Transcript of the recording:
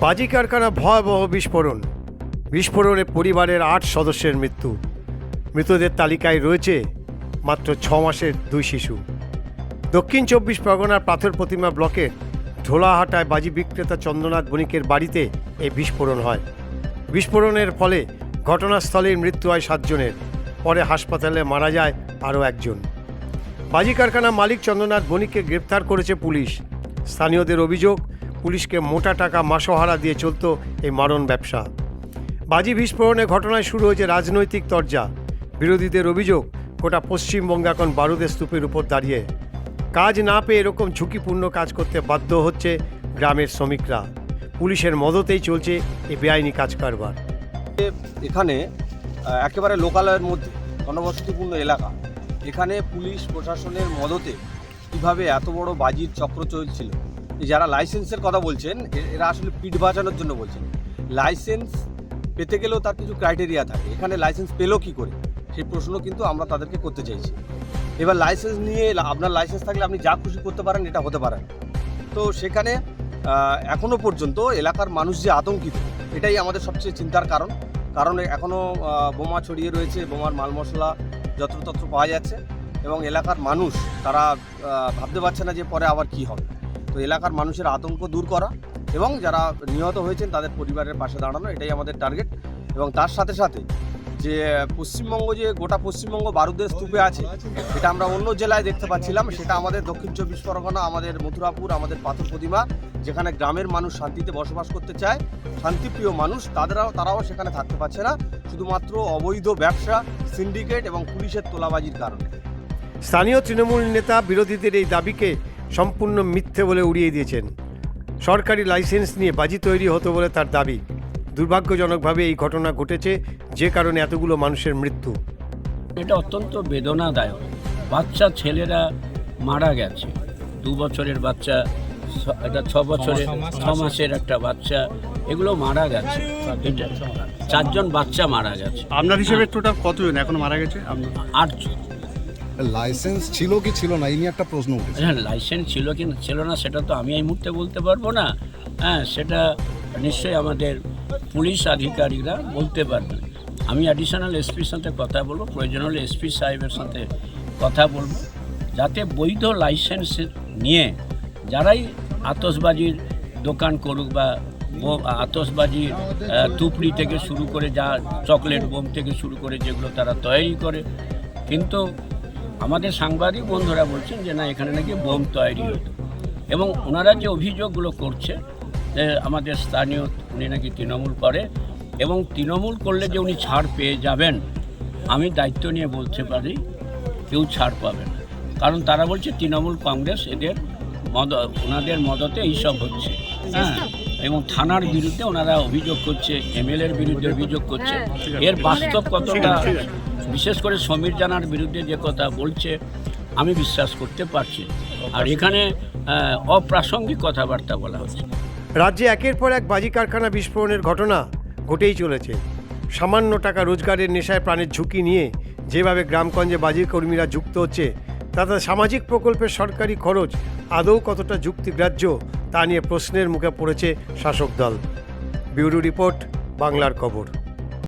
বাজি কারখানা ভয়াবহ বিস্ফোরণ। বিস্ফোরণে পরিবারের আট সদস্যের মৃত্যু। মৃতদের তালিকায় রয়েছে মাত্র ছ মাসের দুই শিশু। দক্ষিণ চব্বিশ পরগনার পাথর প্রতিমা ব্লকের ঢোলাহাটায় বাজি বিক্রেতা চন্দ্রনাথ বণিকের বাড়িতে এই বিস্ফোরণ হয়। বিস্ফোরণের ফলে ঘটনাস্থলেই মৃত্যু হয় সাতজনের। পরে হাসপাতালে মারা যায় আরও একজন। বাজি কারখানা মালিক চন্দ্রনাথ বণিককে গ্রেপ্তার করেছে পুলিশ। স্থানীয়দের অভিযোগ পুলিশকে মোটা টাকা মাসোহারা দিয়ে চলত এই মারণ ব্যবসা। বাজি বিস্ফোরণের ঘটনায় শুরু হয়েছে রাজনৈতিক তরজা। বিরোধীদের অভিযোগ, গোটা পশ্চিমবঙ্গ এখন বারুদের স্তূপের উপর দাঁড়িয়ে। কাজ না পেয়ে এরকম ঝুঁকিপূর্ণ কাজ করতে বাধ্য হচ্ছে গ্রামের শ্রমিকরা। পুলিশের মদতেই চলছে এই বেআইনি কাজ কারবার। এখানে একেবারে লোকালয়ের মধ্যে ঘনবসতিপূর্ণ এলাকা। এখানে পুলিশ প্রশাসনের মদতে কীভাবে এত বড় বাজির চক্র চলছিল যারা লাইসেন্সের কথা বলছেন এরা আসলে পিঠ বাঁচানোর জন্য বলছেন। লাইসেন্স পেতে গেলেও তার কিছু ক্রাইটেরিয়া থাকে। এখানে লাইসেন্স পেল কি করে? সেই প্রশ্ন কিন্তু আমরা তাদেরকে করতে চাইছি। এবার লাইসেন্স নিয়ে আপনার লাইসেন্স থাকলে আপনি যা খুশি করতে পারেন এটা হতে পারেন তো সেখানে আহ, এখনও পর্যন্ত এলাকার মানুষ যে আতঙ্কিত এটাই আমাদের সবচেয়ে চিন্তার কারণ। কারণ এখনও বোমা ছড়িয়ে রয়েছে বোমার মাল মশলা যত্রতত্র পাওয়া যাচ্ছে এবং এলাকার মানুষ তারা ভাবতে পারছে না যে পরে আবার কি হবে। এলাকার মানুষের আতঙ্ক দূর করা এবং যারা নিহত হয়েছেন তাদের পরিবারের পাশে দাঁড়ানো, এটাই আমাদের টার্গেট এবং তার সাথে সাথে যে পশ্চিমবঙ্গ, যে গোটা পশ্চিমবঙ্গ বারুদের স্তূপে আছে, এটা আমরা অন্য জেলায় দেখতে পাচ্ছিলাম। সেটা আমাদের দক্ষিণ চব্বিশ পরগনা, আমাদের মথুরাপুর, আমাদের পাথর প্রতিমা, যেখানে গ্রামের মানুষ শান্তিতে বসবাস করতে চায়। শান্তিপ্রিয় মানুষ, তাদেরাও, তারাও সেখানে থাকতে পারছে না। শুধুমাত্র অবৈধ ব্যবসা সিন্ডিকেট এবং পুলিশের তোলাবাজির কারণে। স্থানীয় তৃণমূল নেতা বিরোধীদের এই দাবিকে সম্পূর্ণ মিথ্যে বলে উড়িয়ে দিয়েছেন। সরকারি লাইসেন্স নিয়ে বাজি তৈরি হতো বলে তার দাবি। দুর্ভাগ্যজনকভাবে এই ঘটনা ঘটেছে যে কারণে এতগুলো মানুষের মৃত্যু। এটা অত্যন্ত বেদনাদায়ক। বাচ্চা ছেলেরা মারা গেছে। দু বছরের বাচ্চা এটা ছ বছরের ছ মাসের একটা বাচ্চা এগুলো মারা গেছে। চারজন বাচ্চা মারা গেছে। আপনার হিসেবে টোটাল কতজন এখন মারা গেছে? আপনার আটজন। লাইসেন্স ছিল কি ছিল না? এই নিয়ে একটা প্রশ্ন উঠেছে। হ্যাঁ লাইসেন্স ছিল কি ছিল না, সেটা তো আমি এই মুহূর্তে বলতে পারব না। হ্যাঁ সেটা নিশ্চয়ই আমাদের পুলিশ আধিকারিকরা বলতে পারবেন। আমি অ্যাডিশনাল এসপির সাথে কথা বলব, প্রয়োজন হলে এসপি সাহেবের সাথে কথা বলব। যাতে বৈধ লাইসেন্স নিয়ে যারাই আতসবাজির দোকান করুক বা আতসবাজি তুপড়ি থেকে শুরু করে যা চকলেট বোম থেকে শুরু করে যেগুলো তারা তৈরি করে, কিন্তু আমাদের সাংবাদিক বন্ধুরা বলছেন যে না এখানে নাকি বোম তৈরি হতো। এবং ওনারা যে অভিযোগগুলো করছে যে আমাদের স্থানীয় উনি নাকি তৃণমূল করে এবং তৃণমূল করলে যে উনি ছাড় পেয়ে যাবেন আমি দায়িত্ব নিয়ে বলতে পারি কেউ ছাড় পাবে না। কারণ তারা বলছে তৃণমূল কংগ্রেস এদের মদ ওনাদের মদতে এইসব হচ্ছে। হ্যাঁ এবং থানার বিরুদ্ধে ওনারা অভিযোগ করছে এমএলএর বিরুদ্ধে অভিযোগ করছে। এর বাস্তব কতটা বিশেষ করে সমীর জানার বিরুদ্ধে যে কথা বলছে, আমি বিশ্বাস করতে পারছি আর এখানে অপ্রাসঙ্গিক কথাবার্তা বলা হচ্ছে। রাজ্যে একের পর এক বাজি কারখানা বিস্ফোরণের ঘটনা ঘটেই চলেছে। সামান্য টাকা রোজগারের নেশায় প্রাণের ঝুঁকি নিয়ে যেভাবে গ্রামগঞ্জে বাজি কর্মীরা যুক্ত হচ্ছে, তাতে সামাজিক প্রকল্পের সরকারি খরচ আদৌ কতটা যুক্তিগ্রাহ্য তা নিয়ে প্রশ্নের মুখে পড়েছে শাসক দল। ব্যুরো রিপোর্ট, বাংলার খবর।